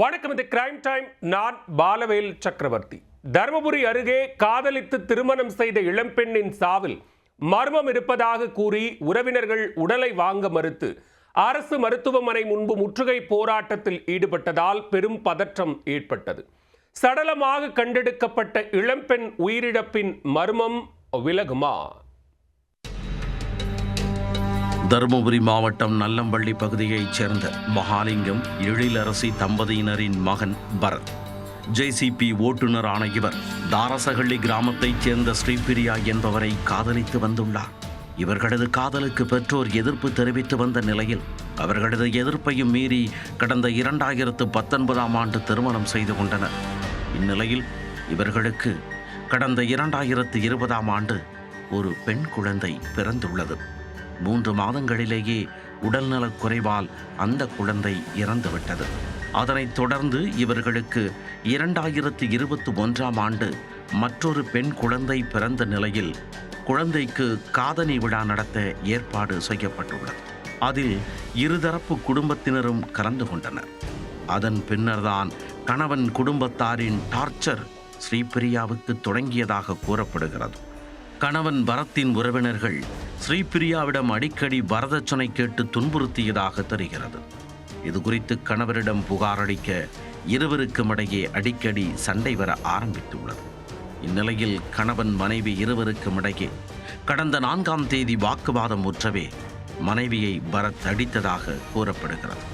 வணக்கம் இது crime time நான் பாலவேல் சக்கரவர்த்தி. தருமபுரி அருகே காதலித்து திருமணம் செய்த இளம்பெண்ணின் சாவில் மர்மம் இருப்பதாக கூறி உறவினர்கள் உடலை வாங்க மறுத்து அரசு மருத்துவமனை முன்பு முற்றுகை போராட்டத்தில் ஈடுபட்டதால் பெரும் பதற்றம் ஏற்பட்டது. சடலமாக கண்டெடுக்கப்பட்ட இளம்பெண் உயிரிழப்பின் மர்மம் விலகுமா? தருமபுரி மாவட்டம் நல்லம்பள்ளி பகுதியைச் சேர்ந்த மகாலிங்கம் எழிலரசி தம்பதியினரின் மகன் பரத். ஜேசிபி ஓட்டுநரான இவர் தாரசகள்ளி கிராமத்தைச் சேர்ந்த ஸ்ரீபிரியா என்பவரை காதலித்து வந்துள்ளார். இவர்களது காதலுக்கு பெற்றோர் எதிர்ப்பு தெரிவித்து வந்த நிலையில் அவர்களது எதிர்ப்பையும் மீறி கடந்த இரண்டாயிரத்து பத்தொன்பதாம் ஆண்டு திருமணம் செய்து கொண்டனர். இந்நிலையில் இவர்களுக்கு கடந்த இரண்டாயிரத்து இருபதாம் ஆண்டு ஒரு பெண் குழந்தை பிறந்துள்ளது. மூன்று மாதங்களிலேயே உடல்நலக் குறைவால் அந்த குழந்தை இறந்துவிட்டது. அதனைத் தொடர்ந்து இவர்களுக்கு இரண்டாயிரத்து இருபத்தி ஒன்றாம் ஆண்டு மற்றொரு பெண் குழந்தை பிறந்த நிலையில் குழந்தைக்கு காதணி விழா நடத்த ஏற்பாடு செய்யப்பட்டுள்ளது. அதில் இருதரப்பு குடும்பத்தினரும் கலந்து கொண்டனர். அதன் பின்னர்தான் கணவன் குடும்பத்தாரின் டார்ச்சர் ஸ்ரீபிரியாவுக்கு தொடங்கியதாக கூறப்படுகிறது. கணவன் பரத்தின் உறவினர்கள் ஸ்ரீபிரியாவிடம் அடிக்கடி வரதட்சணை கேட்டு துன்புறுத்தியதாக தெரிகிறது. இது குறித்து கணவரிடம் புகாரளிக்க இருவருக்கும் இடையே அடிக்கடி சண்டை வர ஆரம்பித்துள்ளது. இந்நிலையில் கணவன் மனைவி இருவருக்கும் இடையே கடந்த நான்காம் தேதி வாக்குவாதம் முற்றவே மனைவியை பரத் அடித்ததாக கூறப்படுகிறது.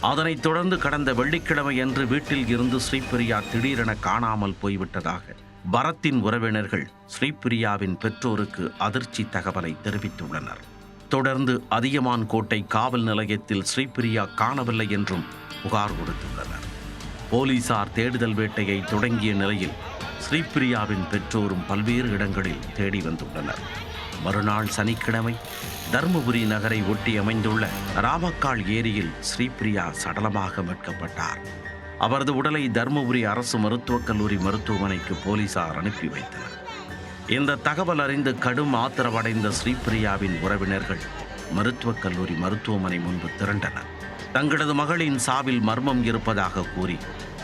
அதனைத் தொடர்ந்து கடந்த வெள்ளிக்கிழமை அன்று வீட்டில் இருந்து ஸ்ரீபிரியா திடீரென காணாமல் போய்விட்டதாக பரத்தின் உறவினர்கள் ஸ்ரீபிரியாவின் பெற்றோருக்கு அதிர்ச்சி தகவலை தெரிவித்துள்ளனர். தொடர்ந்து அதியமான் கோட்டை காவல் நிலையத்தில் ஸ்ரீபிரியா காணவில்லை என்றும் புகார் கொடுத்துள்ளனர். போலீசார் தேடுதல் வேட்டையை தொடங்கிய நிலையில் ஸ்ரீபிரியாவின் பெற்றோரும் பல்வேறு இடங்களில் தேடி வந்துள்ளனர். மறுநாள் சனிக்கிழமை தருமபுரி நகரை ஒட்டி அமைந்துள்ள ராமக்கால் ஏரியில் ஸ்ரீபிரியா சடலமாக மீட்கப்பட்டார். அவரது உடலை தருமபுரி அரசு மருத்துவக் கல்லூரி மருத்துவமனைக்கு போலீசார் அனுப்பி வைத்தனர். இந்த தகவல் அறிந்து கடும் ஆத்திரவடைந்த ஸ்ரீபிரியாவின் உறவினர்கள் மருத்துவக் கல்லூரி மருத்துவமனை முன்பு திரண்டனர். தங்களது மகளின் சாவில் மர்மம் இருப்பதாக கூறி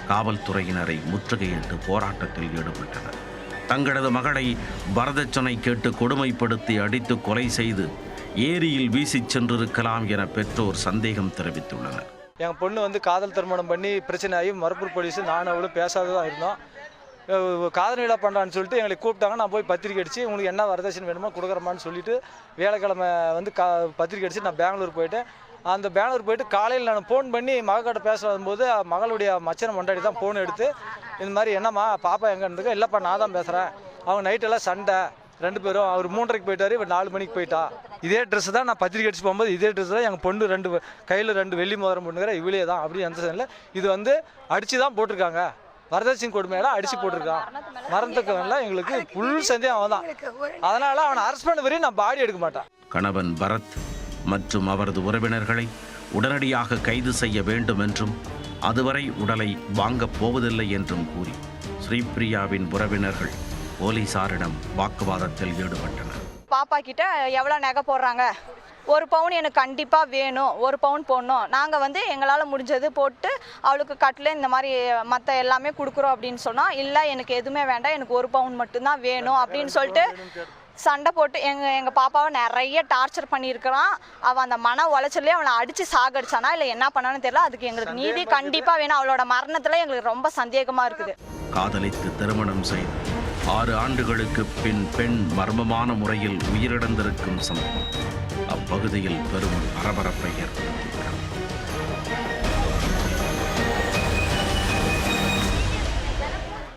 காவல்துறையினரை முற்றுகையிட்டு போராட்டத்தில் ஈடுபட்டனர். தங்களது மகளை வரதட்சணை கேட்டு கொடுமைப்படுத்தி அடித்து கொலை செய்து ஏரியில் வீசிச் சென்றிருக்கலாம் என பெற்றோர் சந்தேகம் தெரிவித்துள்ளனர். என் பொண்ணு வந்து காதல் திருமணம் பண்ணி பிரச்சனை ஆகி மறுப்பூர் போலீஸு நானும் அவளும் பேசாத தான் இருந்தோம் காதல் விழா பண்ணுறான்னு சொல்லிட்டு எங்களை கூப்பிட்டாங்க. நான் போய் பத்திரிக்கை அடித்து உங்களுக்கு என்ன வரதட்சணை வேணுமோ கொடுக்குறமான்னு சொல்லிட்டு வேலைக்கிழமை வந்து கா பத்திரிக்கை அடித்து நான் பெங்களூர் போயிட்டேன். அந்த பெங்களூர் போயிட்டு காலையில் நான் ஃபோன் பண்ணி மகக்கிட்ட பேச வரும்போது மகளுடைய மச்சனை மண்டாடி தான் ஃபோன் எடுத்து இந்த மாதிரி என்னம்மா பாப்பா எங்கே இருந்துக்கோ? இல்லைப்பா நான் தான் பேசுகிறேன் அவங்க நைட்டெல்லாம் சண்டை. ரெண்டு பேரும் அவர் மூன்றரைக்கு போயிட்டாரு இவர் நாலு மணிக்கு போயிட்டா. இதே ட்ரெஸ் தான் நான் பத்திரிக்கை அடிச்சு போகும்போது இதே ட்ரெஸ் தான் எங்கள் பொண்ணு ரெண்டு கையில் ரெண்டு வெள்ளி மோதிரம் பொண்ணுங்கிற இவளே தான் அப்படின்னு அந்த சேனலில் இது வந்து அடித்து தான் போட்டிருக்காங்க. வரதட்சணை கொடுமையெல்லாம் அடிச்சு போட்டிருக்கான் மரணத்துக்கு எங்களுக்கு ஃபுல் சந்தேகம் அவன் தான் அதனால அவனை அரெஸ்ட் பண்ண வரையும் நான் பாடி எடுக்க மாட்டேன். கணவன் பரத் மற்றும் அவரது உறவினர்களை உடனடியாக கைது செய்ய வேண்டும் என்றும் அதுவரை உடலை வாங்கப் போவதில்லை என்றும் கூறி ஸ்ரீபிரியாவின் உறவினர்கள் போலீசாரிடம் வாக்குவாதத்தில் ஈடுபட்டனர். பாப்பா கிட்ட எவ்வளோ நகை போடுறாங்க? ஒரு பவுன் எனக்கு கண்டிப்பாக வேணும். ஒரு பவுன் போடணும். நாங்கள் வந்து எங்களால் முடிஞ்சது போட்டு அவளுக்கு கட்டில் இந்த மாதிரி மற்ற எல்லாமே கொடுக்குறோம் அப்படின்னு சொன்னால் இல்லை எனக்கு எதுவுமே வேண்டாம். எனக்கு ஒரு பவுன் மட்டும்தான் வேணும். அப்படின்னு சொல்லிட்டு சண்டை போட்டு எங்கள் எங்கள் பாப்பாவை நிறைய டார்ச்சர் பண்ணியிருக்கிறான். அவன் அந்த மன உளைச்சலே அவனை அடித்து சாகடிச்சானா இல்லை என்ன பண்ணான்னு தெரியல. அதுக்கு எங்களுக்கு நீதி கண்டிப்பாக வேணும். அவளோட மரணத்தில் எங்களுக்கு ரொம்ப சந்தேகமாக இருக்குது. காதலித்து திருமணம் செய்து ஆறு ஆண்டுகளுக்கு பின் பெண் மர்மமான முறையில் உயிரிழந்திருக்கும் சம்பவம். அப்பகுதியில் பெரும் பரபரப்பை ஏற்படுத்தியது